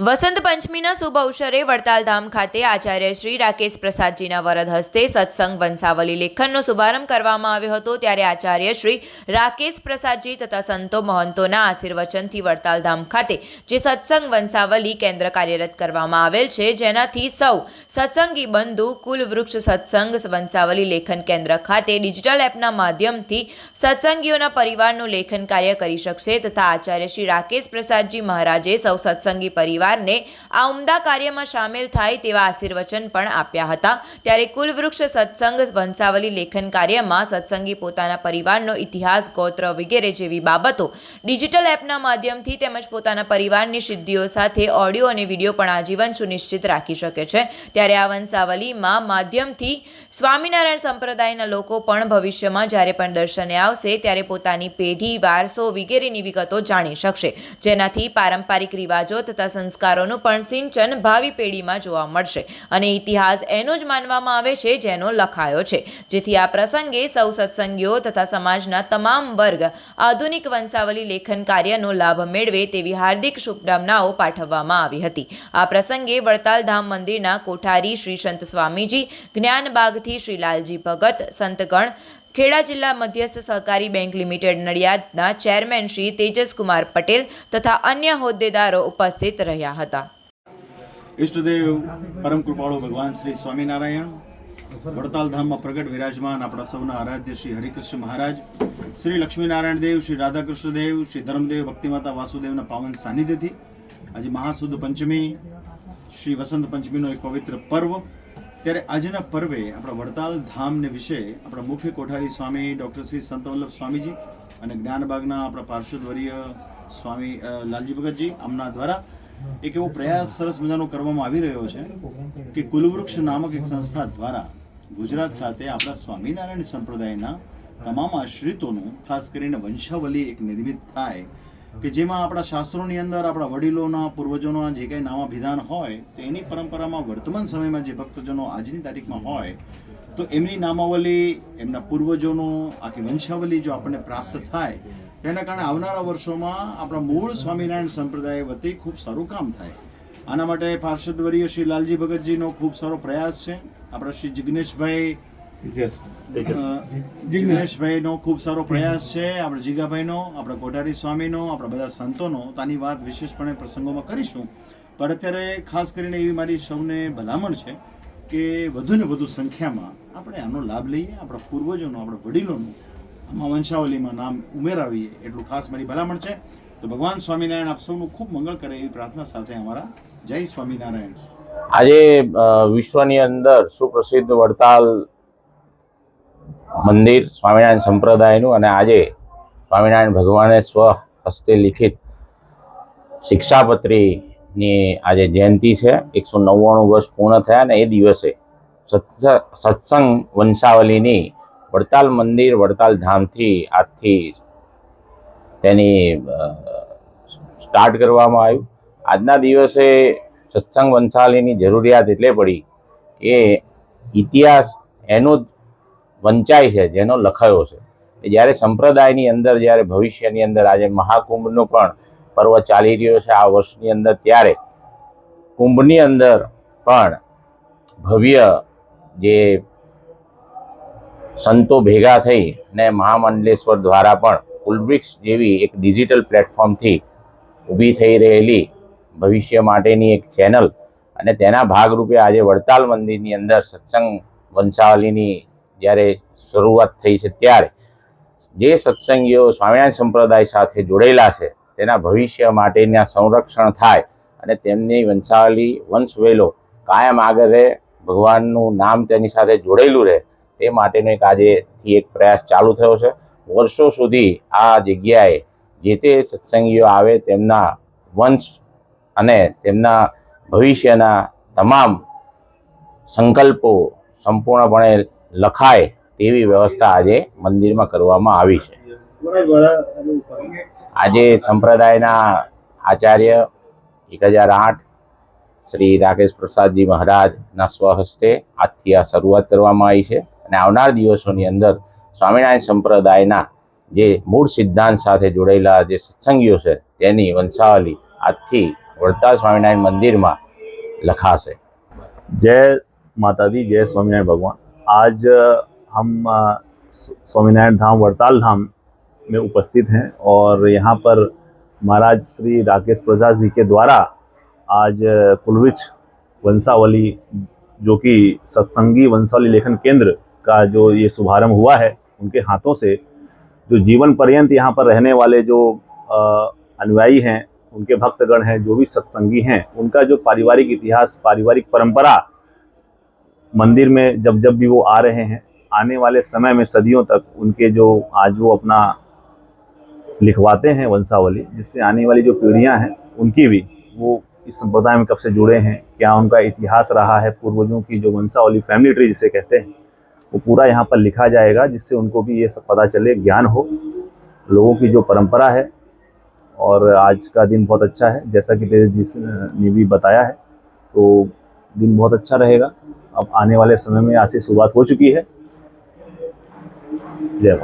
વસંત પંચમીના શુભ અવસરે વડતાલધામ ખાતે આચાર્ય શ્રી રાકેશ પ્રસાદજીના વરદ હસ્તે સત્સંગ વંશાવલી લેખનનો શુભારંભ કરવામાં આવ્યો હતો. ત્યારે આચાર્ય શ્રી રાકેશ પ્રસાદજી તથા સંતો મહંતોના આશીર્વચનથી વડતાલ ધામ ખાતે જે સત્સંગ વંશાવલી કેન્દ્ર કાર્યરત કરવામાં આવેલ છે, જેનાથી સૌ સત્સંગી બંધુ, કુલ વૃક્ષ સત્સંગ વંશાવલી લેખન કેન્દ્ર ખાતે ડિજિટલ એપના માધ્યમથી સત્સંગીઓના પરિવારનું લેખન કાર્ય કરી શકશે. તથા આચાર્ય શ્રી રાકેશ પ્રસાદજી મહારાજે સૌ સત્સંગી પરિવારને આ ઉમદા કાર્યમાં સામેલ થાય તેવા આશીર્વચન પણ આપ્યા હતા. ત્યારે કુલવૃક્ષ સત્સંગ વંશાવલી લેખન કાર્યમાં સત્સંગી પોતાના પરિવારનો ઇતિહાસ, ગોત્ર વગેરે જેવી બાબતો ડિજિટલ એપના માધ્યમથી તેમજ પોતાના પરિવારની સિદ્ધિઓ સાથે ઓડિયો અને વીડિયો પણ આજીવન સુનિશ્ચિત રાખી શકે છે. ત્યારે આ વંશાવલીમાં માધ્યમથી સ્વામિનારાયણ સંપ્રદાયના લોકો પણ ભવિષ્યમાં જ્યારે પણ દર્શને આવશે ત્યારે પોતાની પેઢી, વારસો વગેરેની વિગતો જાણી શકશે. જેનાથી પારંપરિક રિવાજો તથા સંસ્કારોનું પણ સિંચન ભાવિ પેઢીમાં જોવા મળશે. અને ઇતિહાસ એનો જ માનવામાં આવે છે જેનો લખાયો છે. જેથી આ પ્રસંગે સૌ સત્સંગીઓ તથા સમાજના તમામ વર્ગ આધુનિક વંશાવલી લેખન કાર્યનો લાભ મેળવે તેવી હાર્દિક શુભકામનાઓ પાઠવવામાં આવી હતી. આ પ્રસંગે વડતાલ ધામ મંદિરના કોઠારી શ્રી સંત સ્વામીજી, જ્ઞાનબાગથી શ્રી લાલજી ભગત, સંતગણ ખેડા જિલ્લા મધ્યસ્થ સહકારી બેંક લિમિટેડ નડિયાદના ચેરમેન શ્રી તેજસકુમાર પટેલ તથા અન્ય હોદ્દેદારો ઉપસ્થિત રહ્યા હતા. ઈષ્ટદેવ પરમ કૃપાળુ ભગવાન શ્રી સ્વામિનારાયણ, વડતાલ ધામમાં પ્રગટ વિરાજમાન આપણા સૌના આરાધ્ય શ્રી હરિકૃષ્ણ મહારાજ, શ્રી લક્ષ્મીનારાયણ દેવ, શ્રી રાધાકૃષ્ણ દેવ, શ્રી ધર્મદેવ ભક્તિમાતા વાસુદેવના પાવન સાનિધ્યથી આજે મહાસુદ પંચમી, શ્રી વસંત પંચમીનો એક પવિત્ર પર્વ ત્યારે આજના પર્વે આપણા વડતાલ ધામને વિશે આપણા મુખ્ય કોઠારી સ્વામી ડૉક્ટર શ્રી સંત વલ્લભ સ્વામીજી અને જ્ઞાનબાગના આપણા પાર્ષદવર્ય સ્વામી લાલજી ભગતજી આમના દ્વારા એક એવો પ્રયાસ સરસ મજાનો કરવામાં આવી રહ્યો છે કે કુલવૃક્ષ નામક એક સંસ્થા દ્વારા ગુજરાત ખાતે આપણા સ્વામિનારાયણ સંપ્રદાયના તમામ આશ્રિતોનું ખાસ કરીને વંશાવલી એક નિર્મિત થાય કે જેમાં આપણા શાસ્ત્રોની અંદર આપણા વડીલોના, પૂર્વજોના જે કંઈ નામા વિધાન હોય, તો એની પરંપરામાં વર્તમાન સમયમાં જે ભક્તજનો આજની તારીખમાં હોય, તો એમની નામાવલી, એમના પૂર્વજોનું, આખી વંશાવલી જો આપણને પ્રાપ્ત થાય તેના કારણે આવનારા વર્ષોમાં આપણા મૂળ સ્વામિનારાયણ સંપ્રદાય વતી ખૂબ સારું કામ થાય. આના માટે પાર્ષદવરીય શ્રી લાલજી ભગતજીનો ખૂબ સારો પ્રયાસ છે. આપણા શ્રી જિગ્નેશભાઈ જિગ્નેશભાઈનો ખૂબ સારો પ્રયાસ છે આપણે જીગાભાઈનો આપણે કોઠારી સ્વામીનો આપણા બધા સંતોનો. તો આની વાત વિશેષપણે પ્રસંગોમાં કરીશું. પણ અત્યારે ખાસ કરીને એવી મારી સૌને ભલામણ છે કે વધુ ને વધુ સંખ્યામાં આપણે આનો લાભ લઈએ આપણા પૂર્વજોનો આપણા વડીલોનું. આમાં વંશાવલીમાં નામ ઉમેરાવીએ એટલું ખાસ મારી ભલામણ છે. તો ભગવાન સ્વામિનારાયણ આપ સૌનું ખૂબ મંગળ કરે એવી પ્રાર્થના સાથે અમારા જય સ્વામિનારાયણ. આજે વિશ્વની અંદર સુપ્રસિદ્ધ વડતાલ મંદિર સ્વામિનારાયણ સંપ્રદાયનું અને આજે સ્વામિનારાયણ ભગવાને સ્વ હસ્તે લિખિત શિક્ષાપત્રીની આજે જયંતિ છે. એકસો નવ્વાણું વર્ષ પૂર્ણ થયા ને એ દિવસે સત્સ- સત્સંગ વંશાવલીની વડતાલ મંદિર વડતાલ ધામથી આજથી તેની સ્ટાર્ટ કરવામાં આવ્યું. આજના દિવસે સત્સંગ વંશાવલીની જરૂરિયાત એટલે પડી કે ઇતિહાસ એનો જ વંચાય છે, જેનો લખાયો છે. જ્યારે સંપ્રદાયની અંદર, જ્યારે ભવિષ્યની અંદર આજે મહાકુંભનો પણ પર્વ ચાલી રહ્યો છે, આ વર્ષની અંદર ત્યારે કુંભની અંદર પણ ભવ્ય જે સંતો ભેગા થઈ ને મહામંડલેશ્વર દ્વારા પણ ફૂલબ્રિક્સ જેવી એક ડિજિટલ પ્લેટફોર્મથી ઊભી થઈ રહેલી ભવિષ્ય માટેની એક ચેનલ. અને તેના ભાગરૂપે આજે વડતાલ મંદિરની અંદર સત્સંગ વંશાવલીની જ્યારે શરૂઆત થઈ છે ત્યારે જે સત્સંગીઓ સ્વામિનારાયણ સંપ્રદાય સાથે જોડેલા છે, તેના ભવિષ્ય માટેના સંરક્ષણ થાય અને તેમની વંશાવલી વંશવેલો કાયમ આગળ રહે, ભગવાનનું નામ તેની સાથે જોડેલું રહે, તે માટેનો એક આજેથી એક પ્રયાસ ચાલુ થયો છે. વર્ષો સુધી આ જગ્યાએ જે તે સત્સંગીઓ આવે તેમના વંશ અને તેમના ભવિષ્યના તમામ સંકલ્પો સંપૂર્ણપણે લખાય તેવી વ્યવસ્થા આજે મંદિરમાં કરવામાં આવી છે. આજે સંપ્રદાયના આચાર્ય એક હજાર આઠ શ્રી રાકેશ પ્રસાદજી મહારાજના સ્વહસ્તે આજથી આ શરૂઆત કરવામાં આવી છે અને આવનાર દિવસોની અંદર સ્વામિનારાયણ સંપ્રદાયના જે મૂળ સિદ્ધાંત સાથે જોડાયેલા જે સત્સંગીઓ છે તેની વંશાવલી આજથી વડતાલ સ્વામિનારાયણ મંદિરમાં લખાશે. જય માતાજી, જય સ્વામિનારાયણ ભગવાન. आज हम स्वामीनारायण धाम, वड़ताल धाम में उपस्थित हैं और यहाँ पर महाराज श्री राकेश प्रसाद जी के द्वारा आज कुलवृक्ष वंशावली, जो कि सत्संगी वंशावली लेखन केंद्र का जो ये शुभारंभ हुआ है, उनके हाथों से जो जीवन पर्यंत यहाँ पर रहने वाले जो अनुयायी हैं, उनके भक्तगण हैं, जो भी सत्संगी हैं, उनका जो पारिवारिक इतिहास, पारिवारिक परंपरा मंदिर में जब जब भी वो आ रहे हैं, आने वाले समय में सदियों तक उनके जो आज वो अपना लिखवाते हैं वंशावली, जिससे आने वाली जो पीढ़ियाँ हैं, उनकी भी वो इस संप्रदाय में कब से जुड़े हैं, क्या उनका इतिहास रहा है, पूर्वजों की जो वंशावली फैमिली ट्री जिसे कहते हैं, वो पूरा यहाँ पर लिखा जाएगा, जिससे उनको भी ये सब पता चले, ज्ञान हो, लोगों की जो परंपरा है, और आज का दिन बहुत अच्छा है। जैसा कि तेज ने भी बताया है तो दिन बहुत अच्छा रहेगा। अब आने वाले समय में आज से शुरुआत हो चुकी है जय माता